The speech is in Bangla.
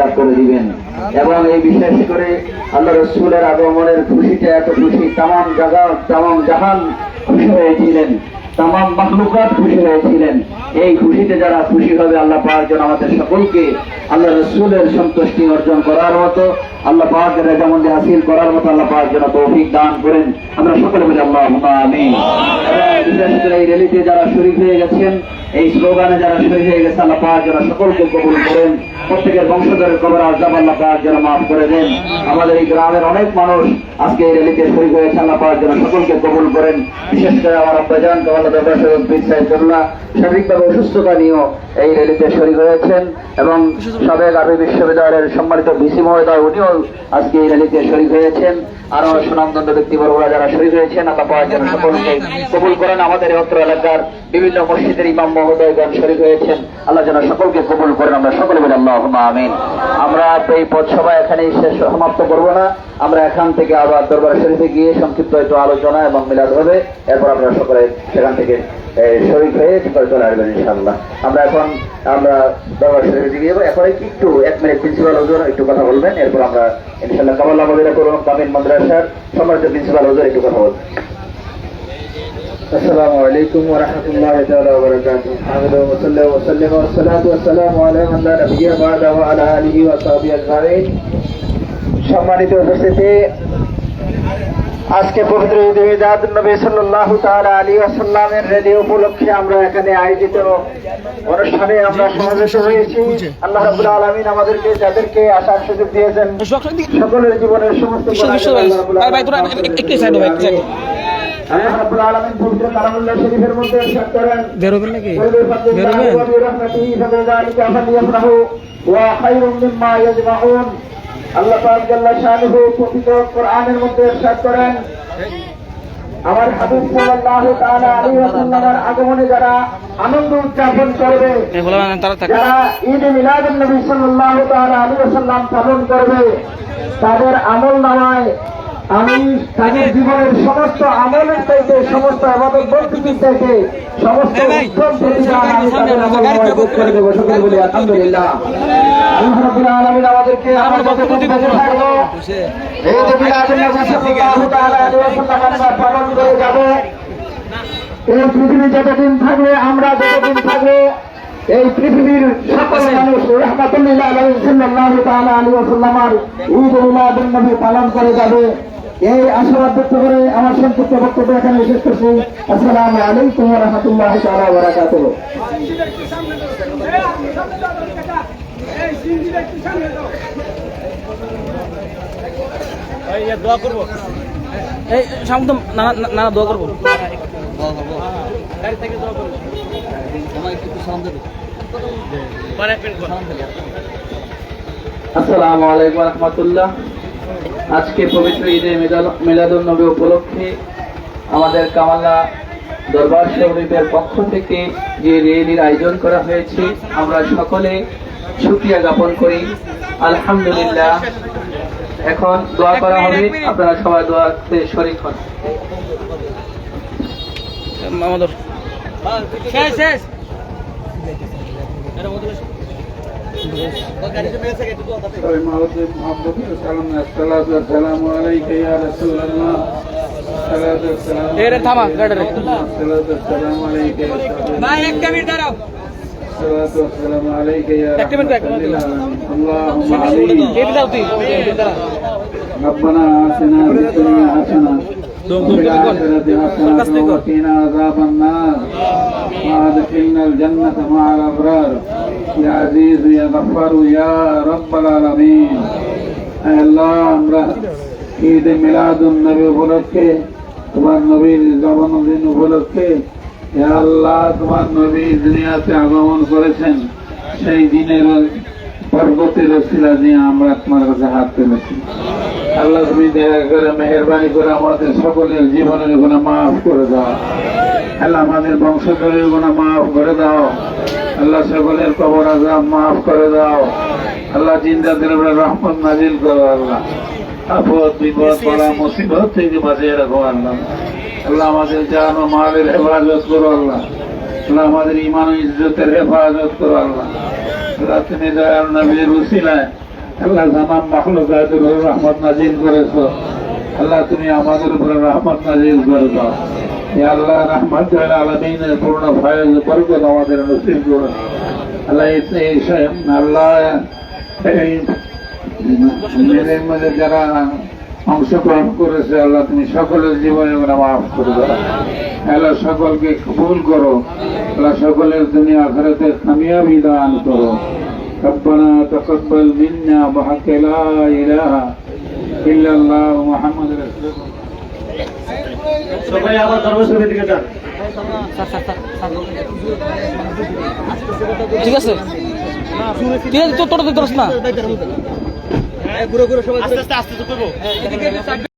মাফরাত করে দিবেন। এবং এই বিশেষ করে আল্লাহ রসুলের আগমনের খুশিতে এত খুশি তাম জায়গা তাম জাহান খুশি হয়েছিলেন তাম মাহলুকাত খুশি হয়েছিলেন। এই খুশিতে যারা খুশি হবে, আল্লাহ যেন আমাদের সকলকে আল্লাহ রসুলের সন্তুষ্টি অর্জন করার মতো, আল্লাহ পাক রেজামন্দি হাসিল করার মতো, আল্লাহ যেন তৌফিক দান করেন। আমরা সকলে বলি আল্লাহ এবং বিশেষ করে এই র্যালিতে যারা শরীর হয়ে গেছেন, এই স্লোগানে যারা শহীদ হয়ে গেছে আল্লাহ যেন সকলকে কবুল করেন। প্রত্যেকের বংশধরের কবর আজাব আল্লাহ পাক যেন মাফ করে দেন। আমাদের এই গ্রামের অনেক মানুষ আজকে এই র্যালিতে শহীদ হয়েছে। আল্লাহ পাক যেন সকলকে কবুল করেন। বিশেষ করে আমার আব্বাজান কামাল ব্যবসায়ী বীর সাহেবুল্লাহ শারীরিকভাবে অসুস্থতা নিয়েও এই র্যালিতে শহীদ হয়েছেন এবং সাবেক আরবি বিশ্ববিদ্যালয়ের সম্মানিত ভিসি মহোদয় উনিও আজকে এই র্যালিতে শহীদ হয়েছেন। আরও সুনামদণ্ড ব্যক্তিবর্গরা যারা শহীদ হয়েছেন, আল্লাহ পাক যেন সকলকে কবুল করেন। আমাদের অত্র এলাকার বিভিন্ন মসজিদের ইমাম মহোদয়গণ শরীর হয়েছেন। আল্লাহ যেন সকলকে কবুল করেন। আমরা সকলে বলি আল্লাহ আমিন। আমরা এই পথসভা এখানেই শেষ, সমাপ্ত করব না। আমরা এখান থেকে আবার দরবার শরীফে গিয়ে সংক্ষিপ্ত একটু আলোচনা এবং মিলাদ হবে। এরপর আপনারা সকলে সেখান থেকে শরীফ হয়ে তারপরে চলে আসবেন ইনশাআল্লাহ। আমরা এখন, আমরা দরবার শরীফে গিয়ে এখন একটু এক মিনিট প্রিন্সিপাল হুজুর একটু কথা বলবেন। এরপর আমরা ইনশাআল্লাহ কামাল্লা মদিনা করুন কামিল মাদ্রাসার সম্মানিত প্রিন্সিপাল হুজুর একটু কথা বলবেন। السلام عليكم ورحمة الله تعالى وبركاته حمد وصلى وسلم والصلاة والسلام على من لا نبي بعد وعلى آله وصحبه أجمعين সম্মানিত উপস্থিতি আজকে পবিত্র ঈদ মিলাদ নবী সাল্লাল্লাহু তাআলা আলাইহি ওয়াসাল্লামের রেডি উপলক্ষে আমরা এখানে আয়োজিত অনুষ্ঠানে আমরা সমাবেত হয়েছি আল্লাহ রাব্বুল আলামিন আমাদেরকে যাদেরকে আসার সুযোগ দিয়েছেন সকলের জীবনের সমস্ত ভাই ভাই তোরা একটু সাইড হবে বেরোবেন নাকি? বেরোবেন? আল্লাহ পাক জাল্লা শানুহু পবিত্র কোরআনের মধ্যে ইরশাদ করেন। আমার হাবিব সাল্লাল্লাহু তাআলা আলাইহি ওয়াসাল্লামের আগমনে যারা আনন্দ উদযাপন করবে তারা যারা ঈদ মিলাদুন নবী সাল্লাল্লাহু তাআলা আলাইহি ওয়াসাল্লাম পালন করবে তাদের আমল নামায় আমি তাদের জীবনের সমস্ত আমলের চাইতে সমস্ত আমাদের বন্ধুদের চাইতে সমস্ত উত্তম প্রতিদান আমি তাদের আমলনামায় যোগ করে দেবো। সকলে বলি আলহামদুলিল্লাহ। আমাদেরকে আমার বেঁচে থাকব। এই পালন করে যাব। পৃথিবী যতদিন থাকবে আমরা যতদিন থাকব এই পৃথিবীর সকল মানুষ রহমাতুল্লাহ ওয়াসাল্লামের ঈদ মিলাদুন পালন করে যাবে। এই আশীর্বাদ ব্যক্ত করে আমার সংক্ষিপ্ত বক্তব্য এখানে শেষ করছি। আসসালামু আলাইকুম ওয়া রাহমাতুল্লাহি তাআলা ওয়া বারাকাতুহু। এই সামনে তো নানা নানা দোয়া করব। আসসালামু আলাইকুম রহমতুল্লাহ। আজকে পবিত্র ঈদে মিলাদুল নবী উপলক্ষে আমাদের কামালা দরবার শরীফের পক্ষ থেকে যে রেলির আয়োজন করা হয়েছে আমরা সকলে সুক্রিয়া জ্ঞাপন করি। আলহামদুলিল্লাহ। এখন দোয়া করা হবে আপনারা সবাই দোয়াতে শরীক হন। শেষ শেষ। থামা গাড়ি الصلاة والسلام عليك يا ভাই একটা মিনিট দাঁড়াও الصلاة والسلام عليك يا একটা মিনিট رحمة এক মিনিট। للعالمين اللهم عليك এটা দাও তুই এটা দাঁড়া ربنا آتنا في الدنيا حسنة دوم وفي دوم دوم الآخرة حسنة وقنا عذاب النار وأدخلنا الجنة مع الأبرار يا عزيز يا غفار يا رب العالمين আল্লাহ আমরা ঈদ মিলাদুন নবী উপলক্ষে তোমার নবীর জন্মদিন উপলক্ষে হে আল্লাহ তোমার নবী দুনিয়াতে আগমন করেছেন সেই দিনের পর্বতের শিলা দিয়ে আমরা তোমার কাছে হাত তুলেছি আল্লাহ তুমি দয়া করে, মেহরবানি করে আমাদের সকলের জীবনের গুণা মাফ করে দাও। আল্লাহ আমাদের বংশধরের গুণা মাফ করে দাও। আল্লাহ সকলের কবর আজাব মাফ করে দাও। আল্লাহ জিন্দাদের উপরে রহমত নাজিল করো, আল্লাহ। আপদ, বিপদ পড়া মুসিবত থেকে বাঁচিয়ে রাখো, আল্লাহ। আল্লাহ আমাদের জান ও মালের হেফাজত করো, আল্লাহ। আল্লাহ আমাদের ইমান ও ইজ্জতের হেফাজত করো, আল্লাহ। আল্লাহ তুমি দয়াল নবীর উসিলায় আল্লাহ জামান মাহলুকাতের উপর রহমত নাজিল করেছ, আল্লাহ তুমি আমাদের উপরে রহমত নাজিল করে দাও। আল্লাহ রহমত আলমিনের পূর্ণ ফয়েজ বরকত আমাদের নসিব করে আল্লাহ আল্লাহ মধ্যে যারা অংশগ্রহণ করেছে, আল্লাহ তুমি সকলের জীবনে ওরা মাফ করে দাও। আল্লাহ সকলকে কবুল করো। আল্লাহ সকলের দুনিয়া আখরাতে কামিয়াবি দান করো। ربنا تقبل منا بحق لا إله إلا الله محمد رسول الله সবাই আবার ধর্মসভা দিকে যান ঠিক আছে ঠিক আছে তো তোর তো ধরস না